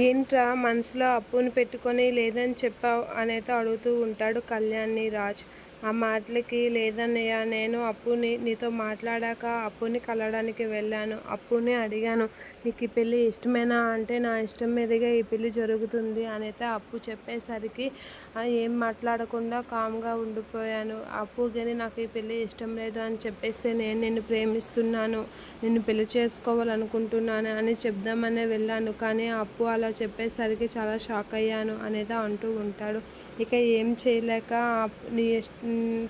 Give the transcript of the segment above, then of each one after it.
ఏంట్రా మనసులో అప్పుని పెట్టుకొని లేదని చెప్పావు అనేది అడుగుతూ ఉంటాడు కళ్యాణ్ని రాజ్ ఆ మాటలకి లేదన్నయ్య నేను అప్పుని నీతో మాట్లాడాక అప్పుని కలవడానికి వెళ్ళాను. అప్పుని అడిగాను నీకు ఈ పెళ్ళి ఇష్టమేనా? అంటే నా ఇష్టం మీదుగా ఈ పెళ్ళి జరుగుతుంది అనైతే అప్పు చెప్పేసరికి ఏం మాట్లాడకుండా కామ్గా ఉండిపోయాను. అప్పు కానీ నాకు ఈ పెళ్ళి ఇష్టం లేదు అని చెప్పేస్తే నేను నిన్ను ప్రేమిస్తున్నాను. నిన్ను పెళ్ళి చేసుకోవాలనుకుంటున్నాను అని చెప్దామనే వెళ్ళాను. కానీ అప్పు అలా చెప్పేసరికి చాలా షాక్ అయ్యాను అనేది అంటూ ఉంటాడు. ఇక ఏం చేయలేక నీ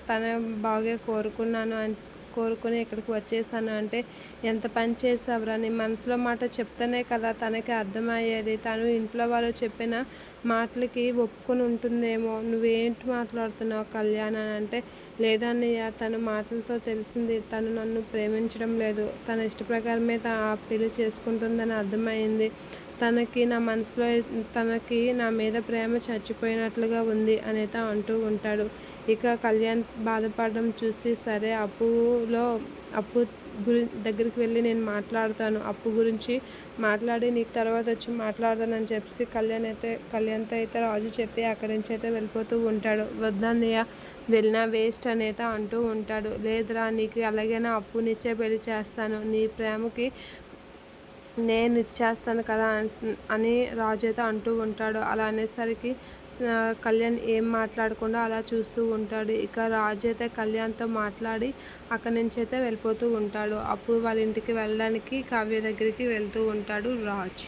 తన బాగా కోరుకున్నాను అని కోరుకుని ఇక్కడికి వచ్చేసాను అంటే ఎంత పని చేసావురా నీ మనసులో మాట చెప్తేనే కదా తనకి అర్థమయ్యేది. తను ఇంట్లో వాళ్ళు చెప్పిన మాటలకి ఒప్పుకొని ఉంటుందేమో. నువ్వేంటి మాట్లాడుతున్నావు కళ్యాణ్ అని అంటే లేదన్నయ్య తన మాటలతో తెలిసింది. తను నన్ను ప్రేమించడం లేదు. తన ఇష్ట ప్రకారమే పెళ్ళి చేసుకుంటుందని అర్థమైంది తనకి నా మనసులో తనకి నా మీద ప్రేమ చచ్చిపోయినట్లుగా ఉంది అనేత అంటూ ఉంటాడు. ఇక కళ్యాణ్ బాధపడడం చూసి సరే అప్పులో అప్పు గురి దగ్గరికి వెళ్ళి నేను మాట్లాడతాను. అప్పు గురించి మాట్లాడి నీకు తర్వాత వచ్చి మాట్లాడతానని చెప్పి కళ్యాణ్ అయితే కళ్యాణ్తో అయితే రాజు చెప్పి అక్కడి నుంచి అయితే వెళ్ళిపోతూ ఉంటాడు. వద్దన్నయ్య వెళ్ళినా వేస్ట్ అనేది అంటూ ఉంటాడు. లేదురా నీకు అలాగైనా అప్పునిచ్చే పెళ్ళి చేస్తాను. నీ ప్రేమకి నేను ఇచ్చేస్తాను కదా అని రాజు అయితే అంటూ ఉంటాడు. అలా అనేసరికి కళ్యాణ్ ఏం మాట్లాడకుండా అలా చూస్తూ ఉంటాడు. ఇక రాజు అయితే కళ్యాణ్తో మాట్లాడి అక్కడి నుంచి అయితే వెళ్ళిపోతూ ఉంటాడు. అప్పుడు వాళ్ళ ఇంటికి వెళ్ళడానికి కావ్య దగ్గరికి వెళ్తూ ఉంటాడు రాజ్.